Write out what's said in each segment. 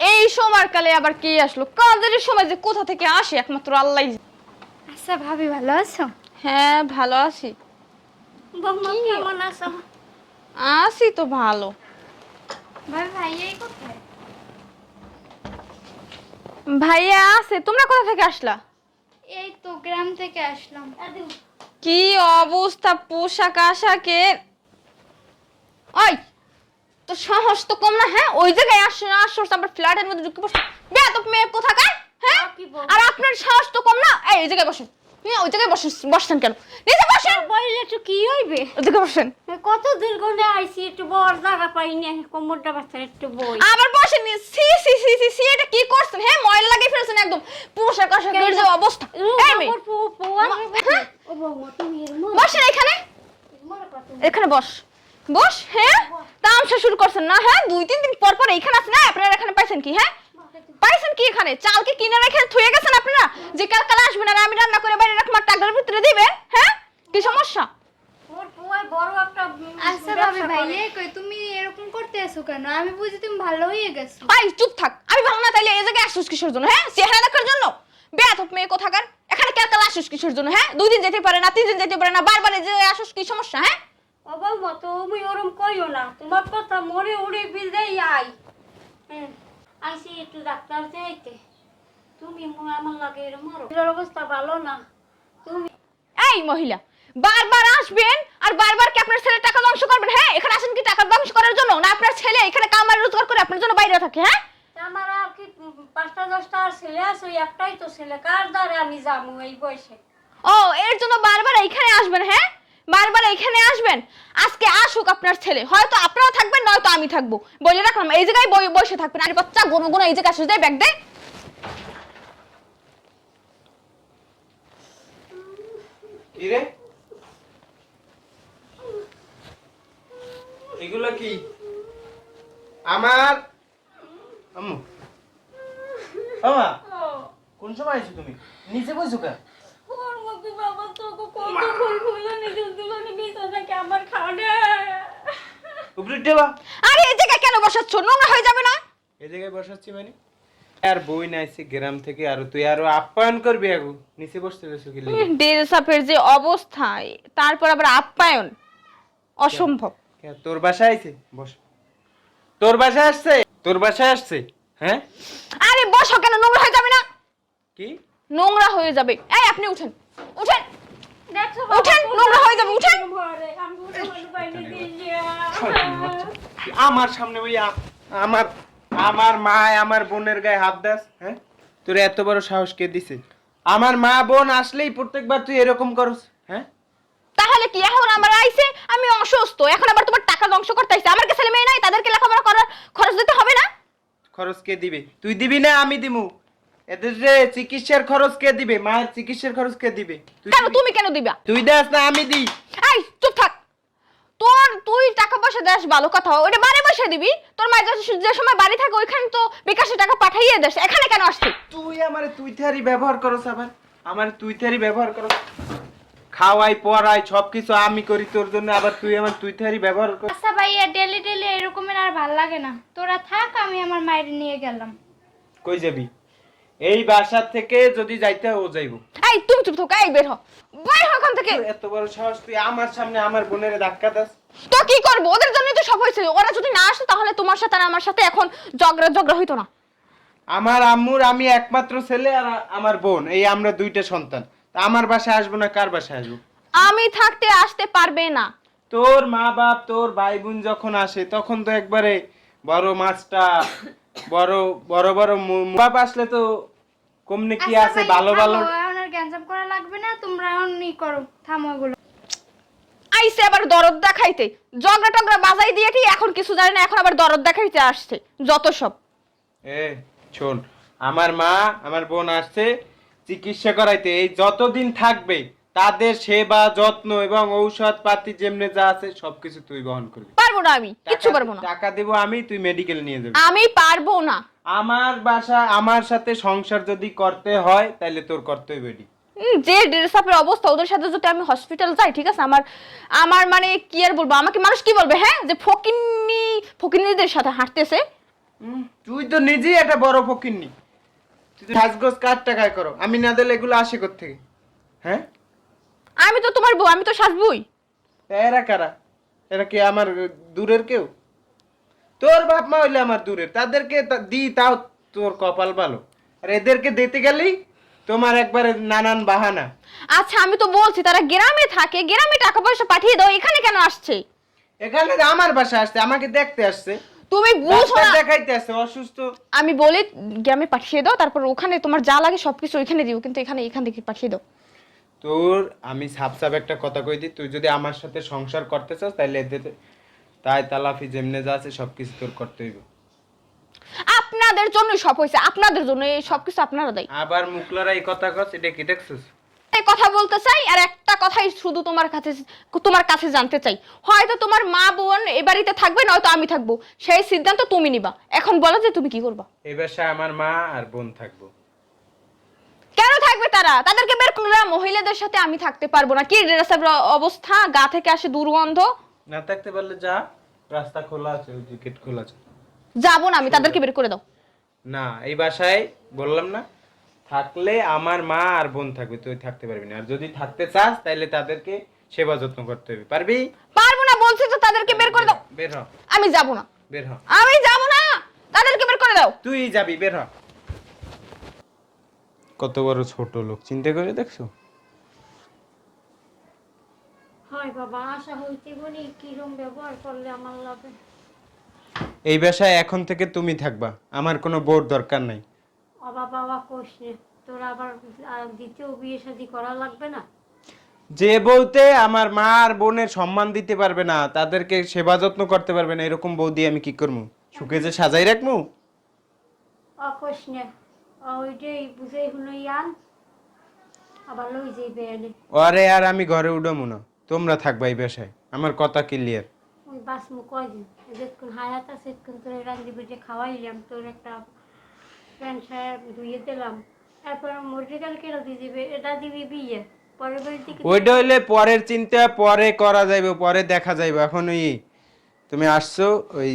এই সময়কালে আবার কে আসলো? কাজের সময় যে কোথা থেকে আসে? একমাত্র আল্লাহ আচ্ছা ভাবি ভালো আছো? হ্যাঁ ভালো আছি। বৌমা কেমন আছো? আছি তো ভালো। ভাই ভাই কোথায়? ভাইয়া আছে। তোমরা কোথা থেকে আসলা? এই তো গ্রাম থেকে আসলাম। কি অবস্থা? পোশাক আশাকের ওই! সাহস তো কম না হ্যাঁ? ওই জায়গায় আসছে আসছো আবার ফ্ল্যাটের মধ্যে ঢুকে বসে। বিয়া তো মেয়ে কোথাকার হ্যাঁ? আর আপনার সাহস তো কম না? এই জায়গায় বসেন হ্যাঁ ওই জায়গায় বসেন বসছেন কেন? নিচে বসেন। বললে তো কি হইবে? ওই জায়গায় বসেন। কত দীর্ঘনে আইছি একটু বড় জায়গা পাইনি কোমরটা বাচ্চা একটু বই। আবার বসেন সি সি সি সি সি এটা কি করছেন? হ্যাঁ ময়লা লাগিয়ে ফেলছেন একদম। পোশাক আশাকের যে অবস্থা। এই মেয়ে, হ্যাঁ? এর বসেন এখানে। এখানে বস। বস হ্যাঁ? তামসা শুরু করছেন না হ্যাঁ? দুই তিন দিন পর পর এইখানে আছেন না আপনারা এখানে পাইছেন কি হ্যাঁ? পাইছেন কি এখানে? চাল কি কিনে রেখে থুয়ে গেছেন আপনারা? যে কাল কাল আসবেন আর আমি রান্না করে বাইরে রাখব টাকার ভিতরে দিবেন হ্যাঁ? কি সমস্যা? আচ্ছা ভাবি ভাই কই তুমি এরকম করতে আছো কেন? আমি বুঝি তুমি ভালো হয়ে গেছো। ভাই চুপ থাক। আমি ভালো না তাইলে এই জায়গায় আসছিস কিসের জন্য হ্যাঁ? চেহারা দেখার জন্য। মেয়ে কোথাকার? এখানে কাল আসছিস কিসের জন্য হ্যাঁ? দুই দিন যেতে পারে না তিন দিন যেতে পারে না বারবার যে কি সমস্যা হ্যাঁ? কইও না তোমার কথা মরে উড়ে বিদেই আই। আইসি একটু ডাক্তার যাইতে তুমি আমার লাগে মারো। এর অবস্থা ভালো না। তুমি এই মহিলা বারবার আসবেন আর বারবার কি আপনার ছেলে টাকা ধ্বংস করবেন? হ্যাঁ এখানে আসেন কি টাকা ধ্বংস করার জন্য? না আপনার ছেলে এখানে কামার রোজগার করে আপনার জন্য বাইরে থাকে হ্যাঁ? আমার আর কি পাঁচটা দশটা আর ছেলে আছে ওই একটাই তো ছেলে। কার দ্বারে আমি যাব এই বয়সে? ও এর জন্য বারবার এখানে আসবেন হ্যাঁ? বারবার এখানে আসবেন। আজকে আসুক আপনার ছেলে। হয়তো আপনারা থাকবেন, নয়তো আমি থাকব। বলে রাখলাম, এই জায়গায় বসে থাকবেন। আর বাচ্চা গোনো গোনো এই জায়গায় আসে দেয় ব্যাগ দে। কিরে? এগুলো কি? আমার? আম্মু। বাবা, কোন সময় আইছো তুমি? নিচে বসো কেন ওর মধ্যে বাবা তোকে কত ফুল ফুলে নিজে দুলনে বিছানাকে আমার উপরে দেবা আরে এই জায়গায় কেন বসাচ্ছ? নোংরা হয়ে যাবে না? এই জায়গায় বসাচ্ছি মানে? আর বই নাইছে গ্রাম থেকে আর তুই আরও আপ্যায়ন করবি আগু। নিচে বসতে কি? ডেসাপের যে অবস্থা তারপর আবার আপ্যায়ন অসম্ভব। তোর বাসায় আইছে? বস। তোর বাসায় আসছে? তোর বাসায় আসছে? হ্যাঁ? আরে বসো কেন? নোংরা হয়ে যাবে না? কি? নোংরা হয়ে যাবে। এই আপনি উঠেন। উঠেন। উঠেন, নোংরা হয়ে যাবে, আমার সামনে আ- আমার আমার মা আমার বোনের গায়ে হাত দাস হ্যাঁ? তোর এত বড় সাহস কে দিছে? আমার মা বোন আসলেই প্রত্যেকবার তুই এরকম করস হ্যাঁ? তাহলে কি এখন আমার আইছে? আমি অসুস্থ এখন আবার তোমার টাকা ধ্বংস করতে আইছে। আমার কাছে ছেলে মেয়ে নাই তাদেরকে লেখাপড়া করার খরচ দিতে হবে না? খরচ কে দিবে? তুই দিবি না আমি দিমু। এদের যে চিকিৎসার খরচ কে দিবে? মায়ের চিকিৎসার খরচ কে দিবে? কেন? তুমি কেন দিবা? তুই দাস না আমি দিই। এই চুপ থাক। তোর তুই টাকা পয়সা দেস ভালো কথা। ওটা বাড়ি বসে দিবি। তোর মায়ের যে- যে সময় বাড়ি থাকে ওইখানে তো বিকাশে টাকা পাঠাইয়ে দেস। এখানে কেন আসছে তুই আমার তুই থারি ব্যবহার করস আবার। আমার তুই থারি ব্যবহার করস। খাওয়াই পড়াই সবকিছু আমি করি তোর জন্য। আবার তুই আমার তুই থারি ব্যবহার কর আচ্ছা ভাইয়া ডেলি ডেলি এরকমের আর ভালো লাগে না। তোরা থাক আমি আমার মায়ের নিয়ে গেলাম। কই যাবি? এই বাসা থেকে যদি যাইতে হয়, ও যাইব। এই তুমি চুপ থাক এই বের হ। বের হ ওখান থেকে। এত বড় সাহস তুই আমার সামনে আমার বোনের ধাক্কা দাস। তো কি করব? ওদের জন্যই তো সব হয়েছে। ওরা যদি না আসে তাহলে তোমার সাথে আর আমার সাথে এখন ঝগড়া ঝগড়া হইতো না। আমার আম্মুর আমি একমাত্র ছেলে আর আমার বোন এই আমরা দুইটা সন্তান। তা আমার বাসায় আসব না কার বাসায় আসব? আমি থাকতে আসতে পারবে না। তোর মা বাপ তোর ভাই বোন যখন আসে তখন তো একবারে বড় মাছটা বড় বড় বড় বাপ আসলে তো কমনে কি আচ্ছা আছে ভালো ভালো। গ্যাঞ্জাম করা লাগবে না তোমরা এখন ই করো থামো এগুলো। আইসে আবার দরদ দেখাইতে। ঝগড়া টগড়া বাজাই দিয়ে কি এখন কিছু জানে না এখন আবার দরদ দেখাইতে আসছে যত সব। এ শোন আমার মা আমার বোন আসছে চিকিৎসা করাইতে এই যতদিন থাকবে তাদের সেবা যত্ন এবং ঔষধ পাতি যেমনে যা আছে সবকিছু তুই বহন করবি। পারব না আমি কিচ্ছু পারব না। টাকা দেবো আমি তুই মেডিকেল নিয়ে যাবি। আমি পারব না। আমার বাসা আমার সাথে সংসার যদি করতে হয় তাহলে তোর করতে হবে এডি। যে ড্রেস আপের অবস্থা ওদের সাথে যদি আমি হসপিটাল যাই ঠিক আছে? আমার আমার মানে কি আর বলব? আমাকে মানুষ কি বলবে হ্যাঁ? যে ফকিন্নি ফকিন্নিদের সাথে হাঁটতেছে। তুই তো নিজেই একটা বড় ফকিরনি তুই সাজগোজ কার টাকায় করো? আমি না দিলে এগুলো আসে থেকে হ্যাঁ? আমি তো তোমার বউ আমি তো সাজবই। এরা কারা? এরা কি আমার দূরের কেউ? তোর বাপ মা হইলে আমার দূরের। তাদেরকে দি তাও তোর কপাল ভালো। আর এদেরকে দিতে গেলেই তোমার একবারে নানান বাহানা। আচ্ছা আমি তো বলছি তারা গ্রামে থাকে গ্রামে টাকা পয়সা পাঠিয়ে দাও এখানে কেন আসছে? এখানে আমার বাসা আসছে আমাকে দেখতে আসছে। তুমি বুঝো না। দেখাইতে আসছে অসুস্থ। আমি বলি গ্রামে পাঠিয়ে দাও তারপর ওখানে তোমার যা লাগে সবকিছু ওইখানে দিও কিন্তু এখানে এখান থেকে পাঠিয়ে দাও। তোর আমি সাপ সাপ একটা কথা কই দিই তুই যদি আমার সাথে সংসার করতে চাস তাহলে এদের তাই তালাফি যেমনে যা আছে সব কিছু তোর করতে হইব। আপনাদের জন্য সব হয়েছে আপনাদের জন্য এই সব কিছু আপনারা দেয়। আবার মুকলারা এই কথা কস এটা কি দেখছিস? এই কথা বলতে চাই আর একটা কথাই শুধু তোমার কাছে তোমার কাছে জানতে চাই। হয়তো তোমার মা বোন এ বাড়িতে থাকবে নয়তো আমি থাকব। সেই সিদ্ধান্ত তুমি নিবা। এখন বলো যে তুমি কি করবা। বাসায় আমার মা আর বোন থাকব। কেন থাকবে তারা? তাদেরকে বের করে দাও। মহিলাদের সাথে আমি থাকতে পারব না। কি ড্রেসের অবস্থা? গা থেকে আসে দুর্গন্ধ? না থাকতে পারলে যা রাস্তা খোলা আছে ওই গেট খোলা আছে। যাব না আমি তাদেরকে বের করে দাও। না এই বাসায় বললাম না থাকলে আমার মা আর বোন থাকবে তুই থাকতে পারবি না। আর যদি থাকতে চাস তাহলে তাদেরকে সেবা যত্ন করতে হবে। পারবি? পারব না বলছি তো তাদেরকে বের করে দাও। বের হ। আমি যাব না। বের হ। আমি যাব না! তাদেরকে বের করে দাও। তুই যাবি বের হ। কত বড় ছোট লোক চিন্তা করে দেখছ? হয় বাবা আশা হইতে বলি কিরম ব্যবহার করলে আমার লাগে এই বাসায় এখন থেকে তুমি থাকবা আমার কোনো বোর দরকার নাই। অবা বাবা কোষ নে তোর আবার দ্বিতীয় বিয়ে শাদি করা লাগবে না? যে বলতে আমার মা আর বোনের সম্মান দিতে পারবে না তাদেরকে সেবা যত্ন করতে পারবে না এরকম বউ দিয়ে আমি কি করব সুখে যে সাজাই রাখব অকোষ নে ওইটাই বুঝে আবার লই আরে আর আমি ঘরে উঠবো না তোমরা থাকবা এই আমার কথা ক্লিয়ার ওই বাস মু কয়দিন যেক্ষণ হায়াত আছে সেক্ষণ তোর রান্দি বেটে খাওয়াইলাম তোর একটা প্যান্ট শার্ট ধুয়ে দিলাম। তারপর মরিকাল কেন দিয়ে দিবে? এটা দিবি বিয়ে ওইটা হইলে পরের চিন্তা পরে করা যাইবে পরে দেখা যাইবে। এখন ওই তুমি আসছো ওই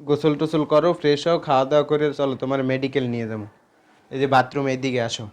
গোসল টোসল করো ফ্রেশ হও খাওয়া দাওয়া করে চলো তোমার মেডিকেল নিয়ে যাব। এই যে বাথরুম এদিকে আসো।